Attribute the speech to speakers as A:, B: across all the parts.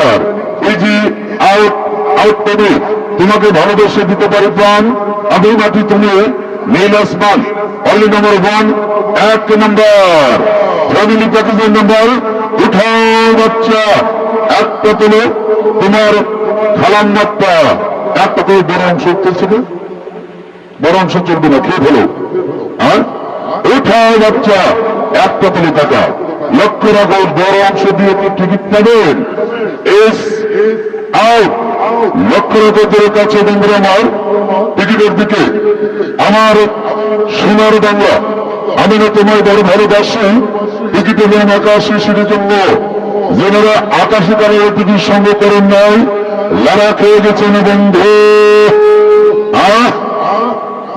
A: Litre easy out out করে তোমাকে ভালোবেসে দিতে পারি প্রাণ। আমি মাটি তুমি নীল আসমান অলি নম্বর ওয়ান এক নম্বর ফ্যামিলি প্যাকেজের নম্বর উঠাও বাচ্চা। একটা তুলে তোমার খালাম মাত্রা। একটা করে বড় অংশ চলছিল বড় অংশ চলবে না, খেয়ে ফেলো। হ্যাঁ? উঠাও বাচ্চা। একটা তুলে টাকা। লক্ষ্য রাখো বড় অংশ দিয়ে কি টিকিট পাবেন? এস আউট লক্ষ্য রাখো কাছে বন্ধুরা আমার, টিকিটের দিকে। আমার সোনার বাংলা, আমি না তোমায় বড় ভালোবাসি টিকিটের নাম আকাশী সিঁড়ির জন্য। যেনারা আকাশী কালের টিকিট সঙ্গে করেন নাই লারা খেয়ে গেছেন বন্ধু।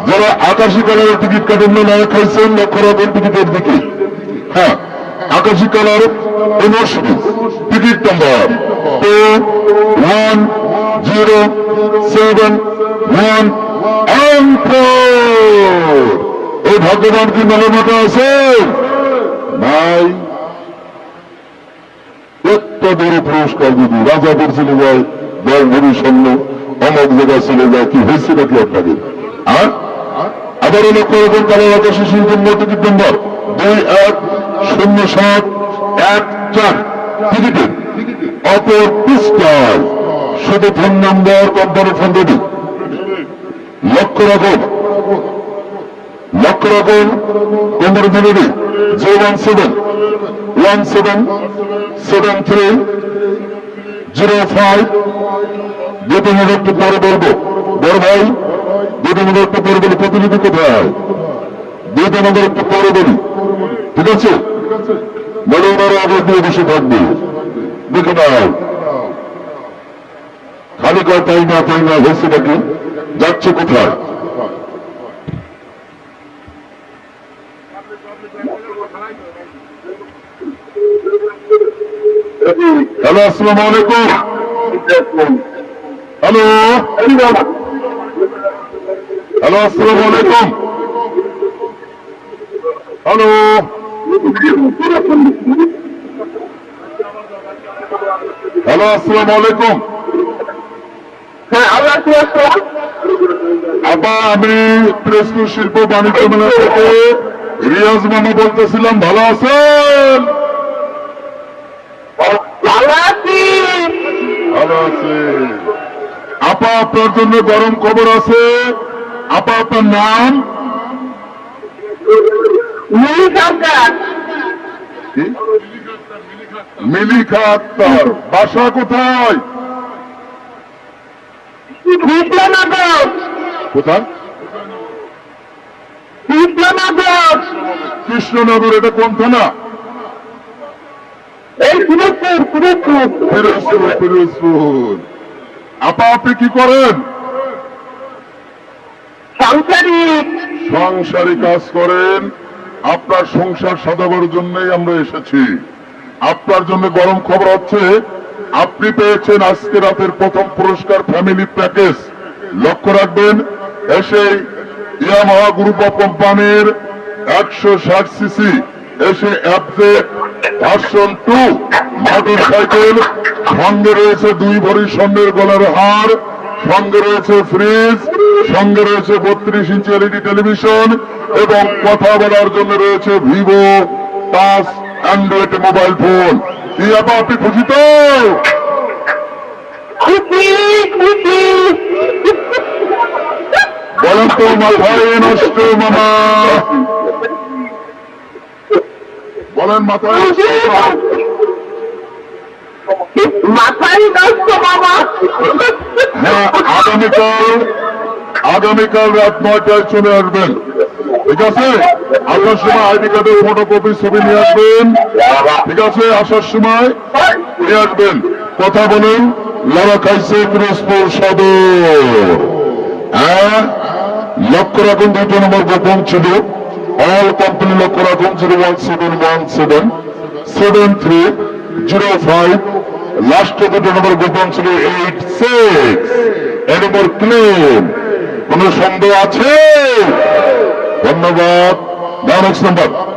A: যারা আকাশী কালারের টিকিট কাটেন না খাইছেন লক্ষ্য রাখেন, টিকিটের দিকে। হ্যাঁ। আকাশী colour university ticket number two one zero seven one এই ভাগ্যবান কি মেলামাটা আছে? নাই। একটা পুরস্কার যদি রাজাদের চলে যায়, দল ভরি সৈন্য অমক জায়গায় চলে যায়, কি হয়েছে নাকি আপনাদের? আর আবারও লক্ষ্য রাখুন কালো আকাশে সিংহ টিকিট নম্বর দুই, এক। শূন্য সাত এক, চার। টিকিটের অপর পিস্টার শুধু ফোন নম্বর, কোম্পানি ফোন দেবে লক্ষ্য রাখুন। লক্ষ্য রাখুন। কোম্পানি ফোন দেবে zero one seven one seven seven three, zero five. দুটো মিনিট একটু পরে বলব। বড় ভাই দুটো মিনিট একটু পরে বলি। প্রতিনিধি কোথায়? দুটো মিনিট একটু পরে বলি। ঠিক আছে? বলে ওনারা আগে দিয়ে বসে থাকবে। দেখে নাও। খালি কয়, তাই না তাই না হয়েছে নাকি? যাচ্ছে কোথায়? হ্যালো, আসসালামু আলাইকুম। হ্যালো। হ্যালো, আসসালামু আলাইকুম। হ্যালো। হ্যালো আসসালাম আলাইকুম। আপা আমি প্রেস শিল্প বাণিজ্য মেলা থেকে রিয়াজ মামা বলতেছিলাম ভালো আছেন? ভালো আছে। আপা আপনার জন্য গরম খবর আছে। আপা আপনার নাম? কি? মিলিকা আক্তার বাসা কোথায়? কোথায়? কৃষ্ণনগর এটা কোন থানা? পিরোজপুর আপা আপনি কি করেন? সংসারে কাজ করেন। আপনার সংসার সাজাবার জন্যই আমরা এসেছি। আপনার জন্য গরম খবর হচ্ছে, আপনি পেয়েছেন আজকে রাতের প্রথম পুরস্কার ফ্যামিলি প্যাকেজ। লক্ষ্য রাখবেন, এসে ইয়ামাহা গ্রুপ অফ কোম্পানির একশো ষাট সিসি, এসে অ্যাপজেট ভার্সন টু মোটর সাইকেল সঙ্গে রয়েছে দুই ভরি স্বর্ণের গলার হার, সঙ্গে রয়েছে ফ্রিজ সঙ্গে রয়েছে বত্রিশ ইঞ্চি এলইডি টেলিভিশন এবং কথা বলার জন্য রয়েছে Vivo touch Android mobile phone. কি আপা আপনি খুশি তো? বলেন তো মাথায় নষ্ট মামা। বলেন মাথায়
B: মাথায় নষ্ট বাবা
A: হ্যাঁ আগামীকাল আগামীকাল রাত নয়টায় চলে আসবেন। ঠিক আছে? আসার সময় আইডি কার্ডের ফটোকপি ছবি নিয়ে আসবেন। ঠিক আছে? আসার সময় নিয়ে আসবেন। কথা বলেন, লড়া খাইছে পিরোজপুর সদর। হ্যাঁ? লক্ষ্য রাখুন দুটো নম্বর গোপন ছিল অল কোম্পানি লক্ষ্য রাখুন zero one seven one seven seven three zero five লাস্টে দুটো নম্বর গোপন ছিল এইট সিক্স এ নম্বর ক্লেম কোন সন্দেহ আছে? ধন্যবাদ। Next number.